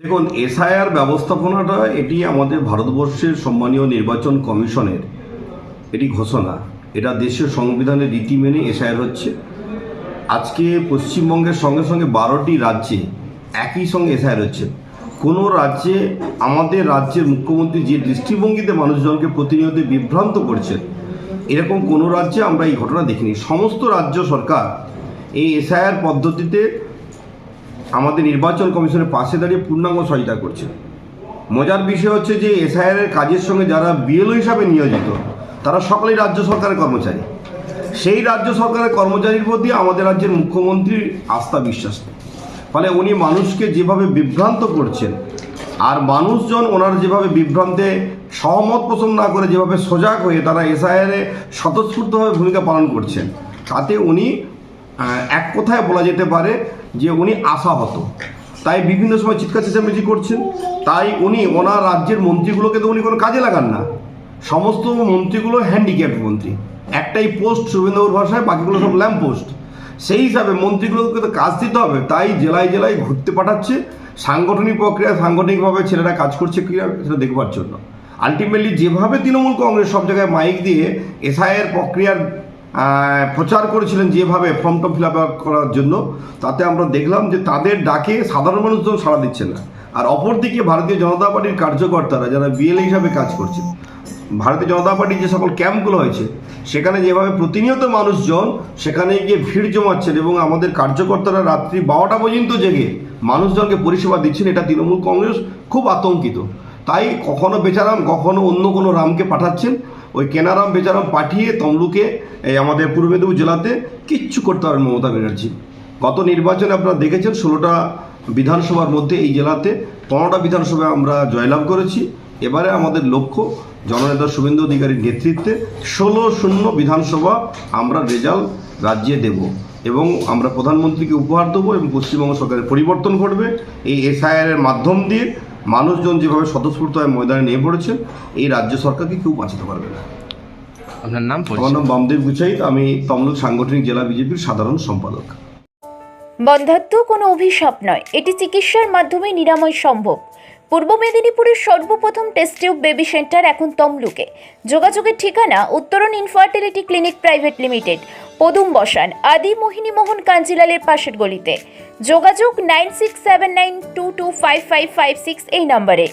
দেখুন এসআইআর ব্যবস্থাপনাটা এটি আমাদের ভারতবর্ষের সম্মানীয় নির্বাচন কমিশনের এটি ঘোষণা। এটা দেশের সংবিধানের রীতি মেনে এসআইআর হচ্ছে। আজকে পশ্চিমবঙ্গের সঙ্গে সঙ্গে বারোটি রাজ্যে একই সঙ্গে এসআইআর হচ্ছে। কোনো রাজ্যে, আমাদের রাজ্যের মুখ্যমন্ত্রী যে দৃষ্টিভঙ্গিতে মানুষজনকে প্রতিনিয়ত বিভ্রান্ত করছেন, এরকম কোনো রাজ্যে আমরা এই ঘটনা দেখিনি। সমস্ত রাজ্য সরকার এই এসআইআর পদ্ধতিতে আমাদের নির্বাচন কমিশনের পাশে দাঁড়িয়ে পূর্ণাঙ্গ সহায়তা করছে। মজার বিষয় হচ্ছে যে এসআইআর এর কাজের সঙ্গে যারা বিএলও হিসাবে নিয়োজিত, তারা সকলেই রাজ্য সরকারের কর্মচারী। সেই রাজ্য সরকারের কর্মচারীর প্রতি আমাদের রাজ্যের মুখ্যমন্ত্রীর আস্থা বিশ্বাস। ফলে উনি মানুষকে যেভাবে বিভ্রান্ত করছেন, আর মানুষজন ওনার যেভাবে বিভ্রান্তে সহমত পোষণ না করে যেভাবে সজাগ হয়ে তারা এসআইআরে স্বতঃস্ফূর্তভাবে ভূমিকা পালন করছেন, তাতে উনি এক কথায় বলা যেতে পারে যে উনি আশাহত। তাই বিভিন্ন সময় চিৎকার চেঁচামেচি করছেন। তাই উনি ওনার রাজ্যের মন্ত্রীগুলোকে তো উনি কোনো কাজে লাগান না। সমস্ত মন্ত্রীগুলো হ্যান্ডিক্যাপ মন্ত্রী। একটাই পোস্ট শুভেন্দুর ভাষায়, বাকিগুলো সব ল্যাম্প পোস্ট সেই হিসাবে মন্ত্রীগুলোকে তো কাজ দিতে হবে। তাই জেলায় জেলায় ঘুরতে পাঠাচ্ছে। সাংগঠনিক প্রক্রিয়া, সাংগঠনিকভাবে ছেলেরা কাজ করছে কি না সেটা দেখবার জন্য। আলটিমেটলি যেভাবে তৃণমূল কংগ্রেস সব জায়গায় মাইক দিয়ে এসআইয়ের প্রক্রিয়ার প্রচার করেছিলেন যেভাবে ফর্ম টর্ম ফিল করার জন্য, তাতে আমরা দেখলাম যে তাদের ডাকে সাধারণ মানুষজন সাড়া দিচ্ছে না। আর অপরদিকে ভারতীয় জনতা পার্টির কার্যকর্তারা যারা বিএলএ হিসাবে কাজ করছে, ভারতীয় জনতা পার্টির যে সকল ক্যাম্পগুলো হয়েছে, সেখানে যেভাবে প্রতিনিয়ত মানুষজন সেখানে গিয়ে ভিড় জমাচ্ছেন এবং আমাদের কার্যকর্তারা রাত্রি বারোটা পর্যন্ত জেগে মানুষজনকে পরিষেবা দিচ্ছেন, এটা তৃণমূল কংগ্রেস খুব আতঙ্কিত। তাই কখনো বেচারাম, কখনো অন্য কোনো রামকে পাঠাচ্ছেন ওই কেনারাম, বেচারাম পাঠিয়ে তমলুকে, এই আমাদের পূর্ব মেদিনীপুর জেলাতে কিচ্ছু করতে পারেন মমতা ব্যানার্জি। গত নির্বাচনে আপনারা দেখেছেন, ষোলোটা বিধানসভার মধ্যে এই জেলাতে পনেরোটা বিধানসভায় আমরা জয়লাভ করেছি। এবারে আমাদের লক্ষ্য জননেতা শুভেন্দু অধিকারীর নেতৃত্বে ষোলো শূন্য বিধানসভা আমরা রেজাল্ট রাজ্যে দেব এবং আমরা প্রধানমন্ত্রীকে উপহার দেবো এবং পশ্চিমবঙ্গ সরকারের পরিবর্তন ঘটবে। এই এসআইআর এর মাধ্যম দিয়ে মানুষজন যেভাবে স্বতঃস্ফূর্ত হয়ে ময়দানে নিয়ে পড়েছে এই রাজ্য সরকারকে কেউ বাঁচাতে পারবে না। আপনার নাম আমার নাম বামদেব গুচাইত আমি তমলুক সাংগঠনিক জেলা বিজেপির সাধারণ সম্পাদক। বন্ধ্যাত্ব কোনো অভিশাপ নয় এটি চিকিৎসার মাধ্যমে নিরাময় সম্ভব। পূর্ব মেদিনীপুরের সর্বপ্রথম টেস্ট টিউব বেবি সেন্টার এখন তমলুকে। যোগাযোগের ঠিকানা উত্তরণ ইনফার্টিলিটি ক্লিনিক প্রাইভেট লিমিটেড পদুম বসান আদি মোহিনী মোহন কাঞ্জিলালের পাশের গলিতে। যোগাযোগ nine six seven nine two two five five five six এই নম্বরে